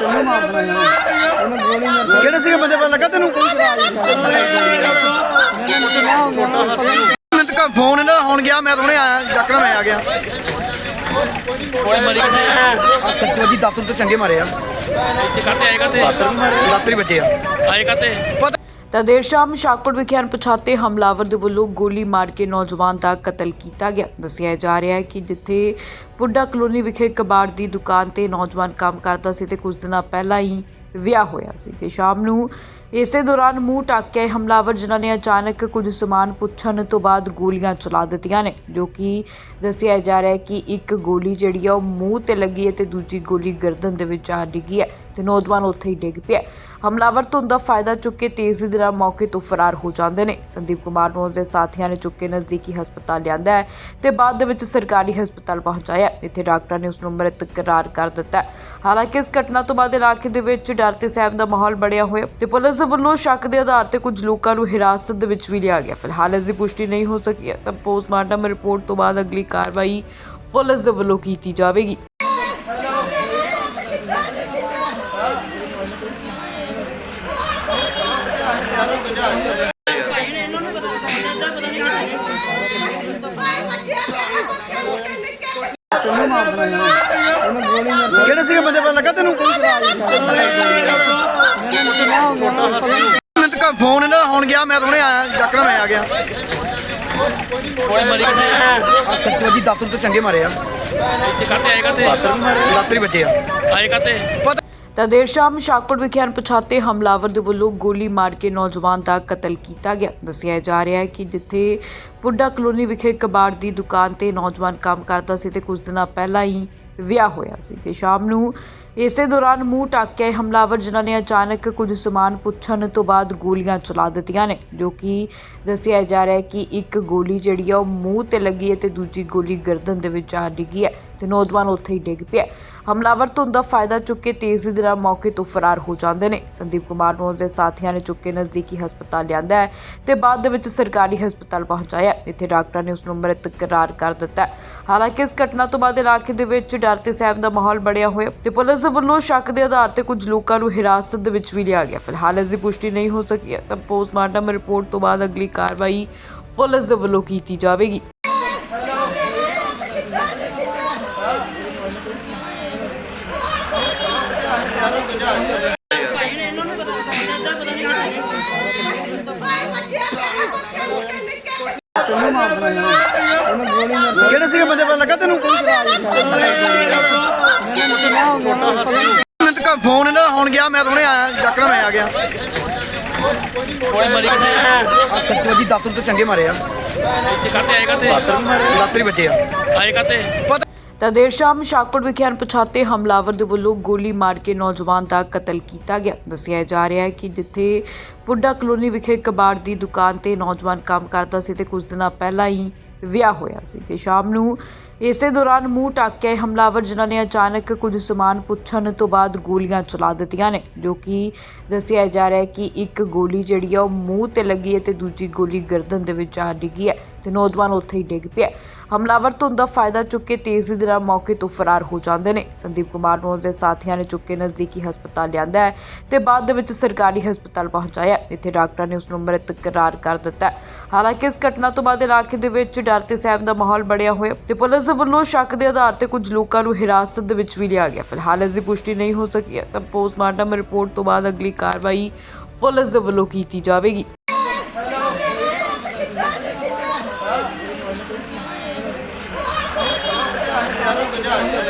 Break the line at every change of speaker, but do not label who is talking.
ਤੈਨੂੰ ਮਾਰਨਾ ਯਾਰ ਉਹਨੇ ਗੋਲੀ ਮਾਰ
ਕਿਹੜੇ ਸੀਗੇ ਬੰਦੇ ਪਤਾ ਲੱਗਾ ਤੈਨੂੰ? ਮਿੰਟ ਕਾ ਫੋਨ ਇਹਨਾਂ ਦਾ ਹੁਣ ਗਿਆ ਮੈਂ ਹੁਣੇ ਆਇਆ ਜੱਕਣਾ ਮੈਂ ਆ ਗਿਆ।
ਕੋਲੇ ਮਰੀ ਆ?
ਸੱਚੋ ਜੀ ਦਾਤਰ ਤੋਂ ਚੰਗੇ ਮਾਰੇ ਆ।
ਇੱਥੇ ਕਰਤੇ ਆਏ ਕਰਤੇ
ਦਾਤਰੀ ਵੱਜੇ ਆ।
ਆਏ ਕਰਤੇ
ਤਾਂ ਦੇਰ ਸ਼ਾਮ ਸ਼ਾਹਕੋਟ ਵਿਖੇ ਅਣਪਛਾਤੇ ਹਮਲਾਵਰ ਦੇ ਵੱਲੋਂ ਗੋਲੀ ਮਾਰ ਕੇ ਨੌਜਵਾਨ ਦਾ ਕਤਲ ਕੀਤਾ ਗਿਆ। ਦੱਸਿਆ ਜਾ ਰਿਹਾ ਹੈ ਕਿ ਜਿੱਥੇ ਪੁੱਡਾ ਕਲੋਨੀ ਵਿਖੇ ਕਬਾੜ ਦੀ ਦੁਕਾਨ ਤੇ ਨੌਜਵਾਨ ਕੰਮ ਕਰਦਾ ਸੀ, ਤੇ ਕੁਝ ਦਿਨਾਂ ਪਹਿਲਾਂ ਹੀ ਵਿਆਹ ਹੋਇਆ ਸੀ ਤੇ ਸ਼ਾਮ ਨੂੰ ਇਸੇ ਦੌਰਾਨ ਮੂੰਹ ਢੱਕ ਕੇ ਹਮਲਾਵਰ ਜਿਨ੍ਹਾਂ ਨੇ ਅਚਾਨਕ ਕੁਝ ਸਮਾਨ ਪੁੱਛਣ ਤੋਂ ਬਾਅਦ ਗੋਲੀਆਂ ਚਲਾ ਦਿੱਤੀਆਂ ਨੇ, ਜੋ ਕਿ ਦੱਸਿਆ ਜਾ ਰਿਹਾ ਹੈ ਕਿ ਇੱਕ ਗੋਲੀ ਜਿਹੜੀ ਆ ਉਹ ਮੂੰਹ ਤੇ ਲੱਗੀ ਹੈ ਤੇ ਦੂਜੀ ਗੋਲੀ ਗਰਦਨ ਦੇ ਵਿੱਚ ਆ ਡਿੱਗੀ ਹੈ ਤੇ ਨੌਜਵਾਨ ਉੱਥੇ ਹੀ ਡਿੱਗ ਪਿਆ ਹਮਲਾਵਰ ਤੋਂ ਦਾ ਫਾਇਦਾ ਚੁੱਕ ਕੇ ਤੇਜ਼ੀ ਦੇ ਨਾਲ ਮੌਕੇ ਤੋਂ ਫਰਾਰ ਹੋ ਜਾਂਦੇ ਨੇ। ਸੰਦੀਪ ਕੁਮਾਰ ਨੂੰ ਉਸਦੇ ਸਾਥੀਆਂ ਨੇ ਚੁੱਕ ਕੇ ਨਜ਼ਦੀਕੀ ਹਸਪਤਾਲ ਲਿਆਂਦਾ ਹੈ ਤੇ ਬਾਅਦ ਦੇ ਵਿੱਚ ਸਰਕਾਰੀ ਹਸਪਤਾਲ ਪਹੁੰਚਾਇਆ ਇੱਥੇ ਡਾਕਟਰਾਂ ਨੇ ਉਸ ਨੂੰ ਮ੍ਰਿਤ ਕਰਾਰ ਕਰ ਦਿੱਤਾ ਹਾਲਾਂਕਿ ਇਸ ਘਟਨਾ ਤੋਂ ਬਾਅਦ ਇਲਾਕੇ ਦੇ ਵਿੱਚ ਡਰ ਤੇ ਸਹਿਮ ਦਾ ਮਾਹੌਲ ਬਣਿਆ ਹੋਇਆ ਤੇ ਪੁਲਿਸ ਵੱਲੋਂ ਸ਼ੱਕ ਦੇ ਆਧਾਰ ਤੇ ਕੁਝ ਲੋਕਾਂ ਨੂੰ ਹਿਰਾਸਤ ਦੇ ਵਿੱਚ ਵੀ ਲਿਆ ਗਿਆ। ਫਿਲਹਾਲ ਇਸ ਦੀ ਪੁਸ਼ਟੀ ਨਹੀਂ ਹੋ ਸਕੀ ਹੈ, ਤਾਂ ਪੋਸਟਮਾਰਟਮ ਰਿਪੋਰਟ ਤੋਂ ਬਾਅਦ ਅਗਲੀ ਕਾਰਵਾਈ ਪੁਲਿਸ ਦੇ ਵੱਲੋਂ ਕੀਤੀ ਜਾਵੇਗੀ
ਤੈਨੂੰ ਮਾਰਨਾ ਯਾਰ ਉਹਨੇ ਗੋਲੀ
ਬੰਦੇ ਪਤਾ ਲੱਗਾ ਤੈਨੂੰ? ਮਿੰਟ ਕਾ ਫੋਨ ਇਹਨਾਂ ਦਾ ਹੁਣ ਗਿਆ ਮੈਂ ਹੁਣੇ ਆਇਆ ਜੱਕਣਾ ਮੈਂ ਆ ਗਿਆ।
ਕੋਲੇ ਮਰੀ ਕਿੱਥੇ ਆ?
ਸੱਚੋ ਜੀ ਦਾਤਰ ਤੋਂ ਚੰਗੇ ਮਾਰੇ ਆ।
ਇੱਥੇ ਕਰਤੇ ਆਏ ਕਰਤੇ
ਦਾਤਰੀ ਵੱਜੇ ਆ।
ਆਏ ਕਰਤੇ
ਤਾਂ। ਦੇਰ ਸ਼ਾਮ ਸ਼ਾਹਕੋਟ ਵਿਖੇ ਅਣਪਛਾਤੇ ਹਮਲਾਵਰ ਦੇ ਵੱਲੋਂ ਗੋਲੀ ਮਾਰ ਕੇ ਨੌਜਵਾਨ ਦਾ ਕਤਲ ਕੀਤਾ ਗਿਆ। ਦੱਸਿਆ ਜਾ ਰਿਹਾ ਹੈ ਕਿ ਜਿੱਥੇ ਪੁੱਡਾ ਕਲੋਨੀ ਵਿਖੇ ਕਬਾੜ ਦੀ ਦੁਕਾਨ ਤੇ ਨੌਜਵਾਨ ਕੰਮ ਕਰਦਾ ਸੀ ਤੇ ਕੁਝ ਦਿਨਾਂ ਪਹਿਲਾਂ ਹੀ ਵਿਆਹ ਹੋਇਆ ਸੀ ਤੇ ਸ਼ਾਮ ਨੂੰ ਇਸੇ ਦੌਰਾਨ ਮੂੰਹ ਢੱਕ ਕੇ ਹਮਲਾਵਰ ਜਿਨ੍ਹਾਂ ਨੇ ਅਚਾਨਕ ਕੁਝ ਸਮਾਨ ਪੁੱਛਣ ਤੋਂ ਬਾਅਦ ਗੋਲੀਆਂ ਚਲਾ ਦਿੱਤੀਆਂ ਨੇ, ਜੋ ਕਿ ਦੱਸਿਆ ਜਾ ਰਿਹਾ ਹੈ ਕਿ ਇੱਕ ਗੋਲੀ ਜਿਹੜੀ ਆ ਉਹ ਮੂੰਹ ਤੇ ਲੱਗੀ ਹੈ ਤੇ ਦੂਜੀ ਗੋਲੀ ਗਰਦਨ ਦੇ ਵਿੱਚ ਆ ਡਿੱਗੀ ਹੈ ਤੇ ਨੌਜਵਾਨ ਉੱਥੇ ਹੀ ਡਿੱਗ ਪਿਆ ਹਮਲਾਵਰ ਤੋਂ ਦਾ ਫਾਇਦਾ ਚੁੱਕ ਕੇ ਤੇਜ਼ੀ ਦੇ ਨਾਲ ਮੌਕੇ ਤੋਂ ਫਰਾਰ ਹੋ ਜਾਂਦੇ ਨੇ। ਸੰਦੀਪ ਕੁਮਾਰ ਨੂੰ ਉਸਦੇ ਸਾਥੀਆਂ ਨੇ ਚੁੱਕ ਕੇ ਨਜ਼ਦੀਕੀ ਹਸਪਤਾਲ ਲਿਆਂਦਾ ਹੈ ਤੇ ਬਾਅਦ ਦੇ ਵਿੱਚ ਸਰਕਾਰੀ ਹਸਪਤਾਲ ਪਹੁੰਚਾਇਆ ਇੱਥੇ ਡਾਕਟਰਾਂ ਨੇ ਉਸ ਨੂੰ ਮ੍ਰਿਤ ਕਰਾਰ ਕਰ ਦਿੱਤਾ ਹਾਲਾਂਕਿ ਇਸ ਘਟਨਾ ਤੋਂ ਬਾਅਦ ਇਲਾਕੇ ਦੇ ਵਿੱਚ ਡਰ ਤੇ ਸਹਿਮ ਦਾ ਮਾਹੌਲ ਬਣਿਆ ਹੋਇਆ ਤੇ ਪੁਲਿਸ ਵੱਲੋਂ ਸ਼ੱਕ ਦੇ ਆਧਾਰ ਤੇ ਕੁਝ ਲੋਕਾਂ ਨੂੰ ਹਿਰਾਸਤ ਦੇ ਵਿੱਚ ਵੀ ਲਿਆ ਗਿਆ। ਫਿਲਹਾਲ ਇਸ ਦੀ ਪੁਸ਼ਟੀ ਨਹੀਂ ਹੋ ਸਕੀ ਹੈ। ਤਾਂ ਪੋਸਟਮਾਰਟਮ ਰਿਪੋਰਟ ਤੋਂ ਬਾਅਦ ਅਗਲੀ ਕਾਰਵਾਈ ਪੁਲਿਸ ਦੇ ਵੱਲੋਂ ਕੀਤੀ ਜਾਵੇਗੀ।
ਤੈਨੂੰ ਮਾਰਨਾ ਯਾਰ ਉਹਨੇ ਗੋਲੀ ਮਾਰ
ਕਿਹੜੇ ਸੀਗੇ ਬੰਦੇ ਪਤਾ ਲੱਗਾ ਤੈਨੂੰ? ਮਿੰਟ ਕਾ ਫੋਨ ਇਹਨਾਂ ਦਾ ਹੁਣ ਗਿਆ, ਮੈਂ ਹੁਣੇ ਆਇਆ ਜੱਕਣਾ ਮੈਂ ਆ ਗਿਆ।
ਕੋਲੇ ਮਰੀ ਕਿੱਥੇ
ਸੱਚੋ ਜੀ ਦਾਤਰ ਤੋਂ ਚੰਗੇ ਮਾਰੇ ਆ।
ਇੱਥੇ ਆਏ ਕਰਤੇ
ਦਾਤਰੀ ਵੱਜੇ ਆ।
ਆਏ ਕਰਤੇ
ਤਾਂ ਦੇਰ ਸ਼ਾਮ ਸ਼ਾਹਕੋਟ ਵਿਖੇ ਅਣਪਛਾਤੇ ਹਮਲਾਵਰ ਦੇ ਵੱਲੋਂ ਗੋਲੀ ਮਾਰ ਕੇ ਨੌਜਵਾਨ ਦਾ ਕਤਲ ਕੀਤਾ ਗਿਆ। ਦੱਸਿਆ ਜਾ ਰਿਹਾ ਹੈ ਕਿ ਜਿੱਥੇ ਪੁੱਡਾ ਕਲੋਨੀ ਵਿਖੇ ਕਬਾੜ ਦੀ ਦੁਕਾਨ ਤੇ ਨੌਜਵਾਨ ਕੰਮ ਕਰਦਾ ਸੀ ਤੇ ਕੁਝ ਦਿਨਾਂ ਪਹਿਲਾਂ ਹੀ ਵਿਆਹ ਹੋਇਆ ਸੀ ਤੇ ਸ਼ਾਮ ਨੂੰ ਇਸੇ ਦੌਰਾਨ ਮੂੰਹ ਢੱਕ ਕੇ ਹਮਲਾਵਰ ਜਿਨ੍ਹਾਂ ਨੇ ਅਚਾਨਕ ਕੁਝ ਸਮਾਨ ਪੁੱਛਣ ਤੋਂ ਬਾਅਦ ਗੋਲੀਆਂ ਚਲਾ ਦਿੱਤੀਆਂ ਨੇ, ਜੋ ਕਿ ਦੱਸਿਆ ਜਾ ਰਿਹਾ ਹੈ ਕਿ ਇੱਕ ਗੋਲੀ ਜਿਹੜੀ ਆ ਉਹ ਮੂੰਹ ਤੇ ਲੱਗੀ ਹੈ ਤੇ ਦੂਜੀ ਗੋਲੀ ਗਰਦਨ ਦੇ ਵਿੱਚ ਆ ਡਿੱਗੀ ਹੈ ਤੇ ਨੌਜਵਾਨ ਉੱਥੇ ਹੀ ਡਿੱਗ ਪਿਆ ਹਮਲਾਵਰ ਧੁੰਦ ਦਾ ਫਾਇਦਾ ਚੁੱਕ ਕੇ ਤੇਜ਼ੀ ਦੇ ਨਾਲ ਮੌਕੇ ਤੋਂ ਫਰਾਰ ਹੋ ਜਾਂਦੇ ਨੇ। ਸੰਦੀਪ ਕੁਮਾਰ ਨੂੰ ਉਸਦੇ ਸਾਥੀਆਂ ਨੇ ਚੁੱਕ ਕੇ ਨਜ਼ਦੀਕੀ ਹਸਪਤਾਲ ਲਿਆਂਦਾ ਹੈ ਤੇ ਬਾਅਦ ਦੇ ਵਿੱਚ ਸਰਕਾਰੀ ਹਸਪਤਾਲ ਪਹੁੰਚਾਇਆ ਇੱਥੇ ਡਾਕਟਰਾਂ ਨੇ ਉਸ ਨੂੰ ਮ੍ਰਿਤ ਕਰਾਰ ਕਰ ਦਿੱਤਾ ਹਾਲਾਂਕਿ ਇਸ ਘਟਨਾ ਤੋਂ ਬਾਅਦ ਇਲਾਕੇ ਦੇ ਵਿੱਚ ਡਰ ਤੇ ਸਹਿਮ ਦਾ ਮਾਹੌਲ ਬਣਿਆ ਹੋਇਆ ਤੇ ਪੁਲਿਸ ਵੱਲੋਂ ਸ਼ੱਕ ਦੇ ਆਧਾਰ ਤੇ ਕੁਝ ਲੋਕਾਂ ਨੂੰ ਹਿਰਾਸਤ ਦੇ ਵਿੱਚ ਵੀ ਲਿਆ ਗਿਆ। ਫਿਲਹਾਲ ਇਸ ਦੀ ਪੁਸ਼ਟੀ ਨਹੀਂ ਹੋ ਸਕੀ ਹੈ, ਤਾਂ ਪੋਸਟਮਾਰਟਮ ਰਿਪੋਰਟ ਤੋਂ ਬਾਅਦ ਅਗਲੀ ਕਾਰਵਾਈ ਪੁਲਿਸ ਦੇ ਵੱਲੋਂ ਕੀਤੀ ਜਾਵੇਗੀ।
ਤੈਨੂੰ